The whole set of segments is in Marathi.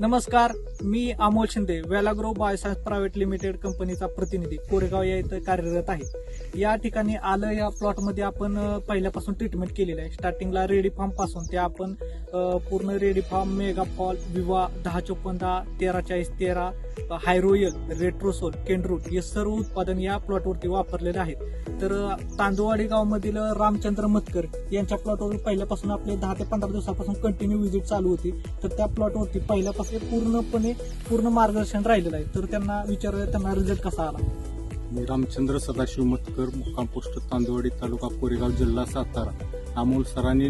नमस्कार. मी Amol Shinde Valagro bioscience private limited कंपनीचा प्रतिनिधी कोरेगाव या इथं कार्यरत आहे. या ठिकाणी आलं या प्लॉटमध्ये आपण पहिल्यापासून ट्रीटमेंट केलेली आहे. स्टार्टिंगला रेडी फार्मपासून ते आपण पूर्ण रेडी फार्म मेगा फॉल विवा दहा चोपन्न दहा तेरा चाळीस तेरा हायरोयल रेट्रोसोल केंड्रूट हे सर्व उत्पादन या प्लॉटवरती वापरलेले आहेत तर तांदुवाडी गावामधील रामचंद्र मतकर यांच्या प्लॉटवर पहिल्यापासून आपले दहा ते पंधरा दिवसापासून कंटिन्यू व्हिजिट चालू होती. तर त्या प्लॉटवरती पहिल्यापासून पूर्णपणे पूर्ण मार्गदर्शन राहिलेलं आहे तर त्यांना विचारलं त्यांना रिझल्ट कसा आला. मी रामचंद्र सदाशिव मतकर मुक्काम पोस्ट तांदवाडी तालुका कोरेगाव जिल्हा सातारा. अमोल सरांनी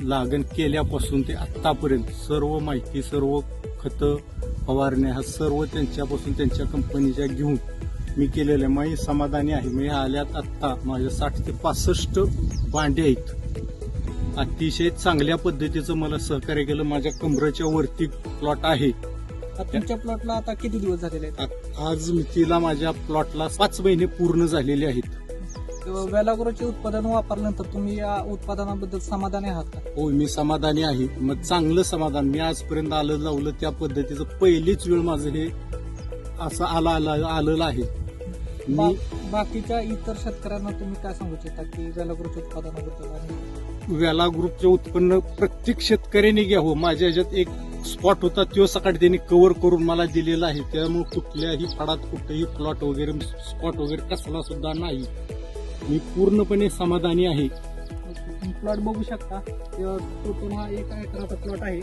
लागण केल्यापासून ते आत्तापर्यंत सर्व माहिती सर्व खतं फवारण्या हा सर्व त्यांच्यापासून त्यांच्या कंपनीच्या घेऊन मी केलेलं आहे. मी समाधानी आहे. मी आल्यात आत्ता माझ्या साठ ते पासष्ट भांडे आहेत. अतिशय चांगल्या पद्धतीचं मला सहकार्य केलं. माझ्या कमरेच्या वरती प्लॉट आहे. तुमच्या प्लॉटला आता किती दिवस झालेले आहेत? आ- आज मितीला माझ्या प्लॉटला पाच महिने पूर्ण झालेले आहेत. वेलाग्रोचे उत्पादन वापरल्यानंतर तुम्ही या उत्पादनाबद्दल समाधानी आहात का? हो मी समाधानी आहे. मग चांगलं समाधान. मी आजपर्यंत आलं लावलं त्या पद्धतीचं पहिलीच वेळ माझं हे असं आलं आलं आलेलं आहे. मी बा- बाकीच्या इतर शेतकऱ्यांना तुम्ही काय सांगू इच्छिता की वेलाग्रोच्या उत्पादनाबद्दल? आणि वेला ग्रुपचे उत्पन्न प्रत्येक शेतकऱ्याने घ्यावं. माझ्या ह्याच्यात एक स्पॉट होता तो सकाळी त्यांनी कव्हर करून मला दिलेला आहे. त्यामुळे कुठल्याही फळात कुठेही प्लॉट वगैरे स्पॉट वगैरे कसला सुद्धा नाही. मी पूर्णपणे समाधानी आहे. प्लॉट बघू शकता. तो पुन्हा एक एकराचा प्लॉट आहे.